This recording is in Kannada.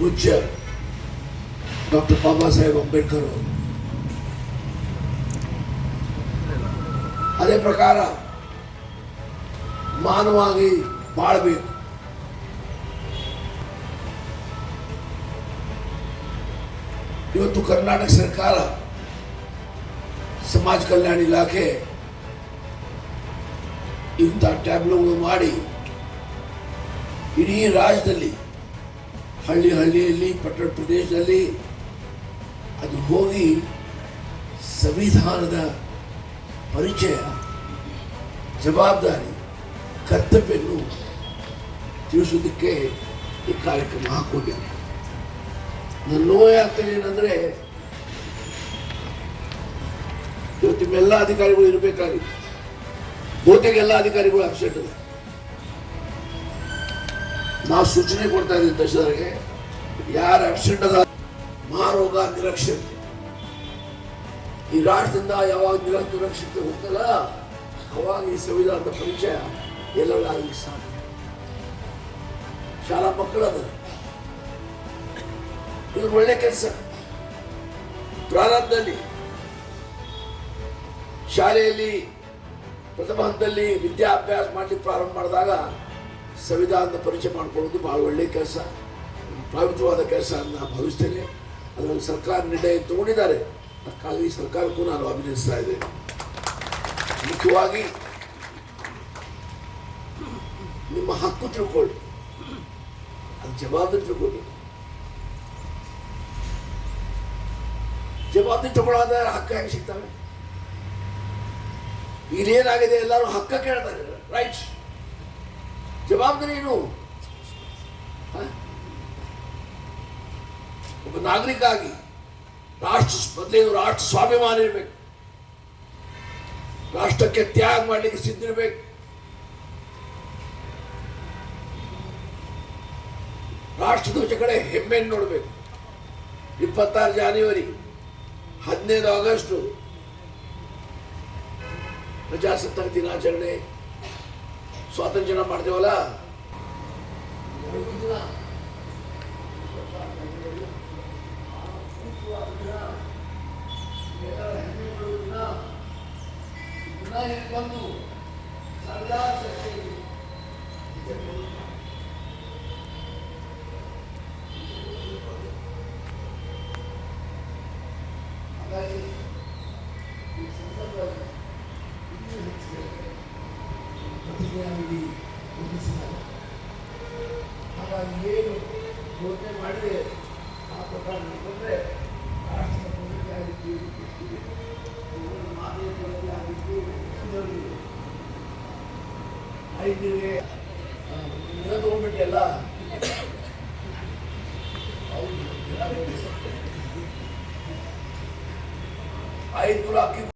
ಪೂಜ್ಯ ಡಾಕ್ಟರ್ ಬಾಬಾ ಸಾಹೇಬ್ ಅಂಬೇಡ್ಕರ್ ಅವರು. ಅದೇ ಪ್ರಕಾರ ಮಾನವಾಗಿ ಬಾಳ್ಬೇಕು. ಇವತ್ತು ಕರ್ನಾಟಕ ಸರ್ಕಾರ ಸಮಾಜ ಕಲ್ಯಾಣ ಇಲಾಖೆ ಇಂಥ ಟ್ಯಾಬ್ಲೋಗಳು ಮಾಡಿ ಇಡೀ ರಾಜ್ಯದಲ್ಲಿ ಹಳ್ಳಿ ಹಳ್ಳಿಯಲ್ಲಿ, ಪಟ್ಟಣ ಪ್ರದೇಶದಲ್ಲಿ ಅದು ಹೋಗಿ ಸಂವಿಧಾನದ ಪರಿಚಯ, ಜವಾಬ್ದಾರಿ, ಕರ್ತವ್ಯವನ್ನು ತಿಳಿಸೋದಕ್ಕೆ ಈ ಕಾರ್ಯಕ್ರಮ ಹಾಕೊಂಡಿದೆ. ನನ್ನ ನೋವಾಗ್ತದೆ ಏನಂದರೆ, ಇವತ್ತು ನಿಮ್ಮೆಲ್ಲ ಅಧಿಕಾರಿಗಳು ಇರಬೇಕಾಗಿತ್ತು. ಬಹುತೇಕ ಎಲ್ಲ ಅಧಿಕಾರಿಗಳು ಅಬ್ಸೆಂಟ್ ಇದೆ ನಾವು ಸೂಚನೆ ಕೊಡ್ತಾ ಇದ್ದೀವಿ ತಹಶೀಲ್ದಾರ್ಗೆ. ಯಾರು ಆಕ್ಸಿಡೆಂಟ್ ಅದ ಮಾರೋಗ ನಿರಕ್ಷತೆ. ಈ ರಾಷ್ಟ್ರದಿಂದ ಯಾವಾಗ ನಿರ ನಿರಕ್ಷತೆ ಹೋಗ್ತಲ್ಲ, ಅವಾಗ ಈ ಸಂವಿಧಾನದ ಪರಿಚಯ ಎಲ್ಲರೂ ಆಗಲಿಕ್ಕೆ ಸಾಧ್ಯ. ಶಾಲಾ ಮಕ್ಕಳು ಅದ. ಇದು ಒಳ್ಳೆ ಕೆಲಸ. ಪ್ರಾರಂಭದಲ್ಲಿ ಶಾಲೆಯಲ್ಲಿ ಪ್ರಥಮ ಹಂತದಲ್ಲಿ ವಿದ್ಯಾಭ್ಯಾಸ ಮಾಡಲಿಕ್ಕೆ ಪ್ರಾರಂಭ ಮಾಡಿದಾಗ ಸಂವಿಧಾನದ ಪರಿಚಯ ಮಾಡಿಕೊಳ್ಳೋದು ಭಾಳ ಒಳ್ಳೆಯ ಕೆಲಸ. ಪವಿತ್ರವಾದ ಕೆಲಸ ಅಂತ ನಾನು ಭಾವಿಸ್ತೇನೆ. ಅದರಲ್ಲಿ ಸರ್ಕಾರ ನಿರ್ಣಯ ತಗೊಂಡಿದ್ದಾರೆ. ಅದಕ್ಕಾಗಿ ಸರ್ಕಾರಕ್ಕೂ ನಾನು ಅಭಿನಂದಿಸ್ತಾ ಇದ್ದೇನೆ. ಮುಖ್ಯವಾಗಿ ನಿಮ್ಮ ಹಕ್ಕು ತಿಳ್ಕೊಳ್ಳಿ. ಅದು ಜವಾಬ್ದಾರಿ ತಿಳ್ಕೊಳ್ಳಿ ಜವಾಬ್ದಾರಿ ತಗೊಳ್ಳೋದ್ರೆ ಹಕ್ಕು ಹೆಂಗೆ ಸಿಗ್ತವೆ? ಇಲ್ಲೇನಾಗಿದೆ? ಎಲ್ಲರೂ ಹಕ್ಕ ಕೇಳ್ತಾರೆ ರೈಟ್ ಜವಾಬ್ದಾರಿ ಏನು? ಒಬ್ಬ ನಾಗರಿಕ ಆಗಿ ರಾಷ್ಟ್ರ ಮೊದಲೇನು ರಾಷ್ಟ್ರ ಸ್ವಾಭಿಮಾನ ಇರಬೇಕು. ರಾಷ್ಟ್ರಕ್ಕೆ ತ್ಯಾಗ ಮಾಡಲಿಕ್ಕೆ ಸಿದ್ಧಿರ್ಬೇಕು ರಾಷ್ಟ್ರಧ್ವಜ ಕಡೆ ಹೆಮ್ಮೆಯನ್ನು ನೋಡಬೇಕು. ಇಪ್ಪತ್ತಾರು ಜಾನ್ವರಿ, ಹದಿನೈದು ಆಗಸ್ಟು, ಪ್ರಜಾಸತ್ತಾಗ ದಿನಾಚರಣೆ. ಸ್ವಾತಂತ್ರ್ಯ ದಿನ ಮಾಡ್ತೇವಲ್ಲ ಬಂದು ಸರ್ದಾರ್ ಸತ್ಯ ಹಾಗಾಗಿ ಪ್ರತಿಜ್ಞಾನಿಧಿ ರೂಪಿಸಿದ್ದಾರೆ ಹಾಗಾಗಿ ಏನು ಯೋಚನೆ ಮಾಡಿದೆ ಆ ಪ್ರಕಾರ ನೋಡಿಕೊಂಡ್ರೆ ರಾಷ್ಟ್ರದ ಪ್ರಗತಿ ಆಗಿದ್ದು ಮಾನವೀಯ ಪ್ರಗತಿ ಐದರಿಗೆ ದಿನ ತಗೊಂಡ್ಬಿಟ್ಟೆಲ್ಲ. ಐದು ಅಕ್ಕಿ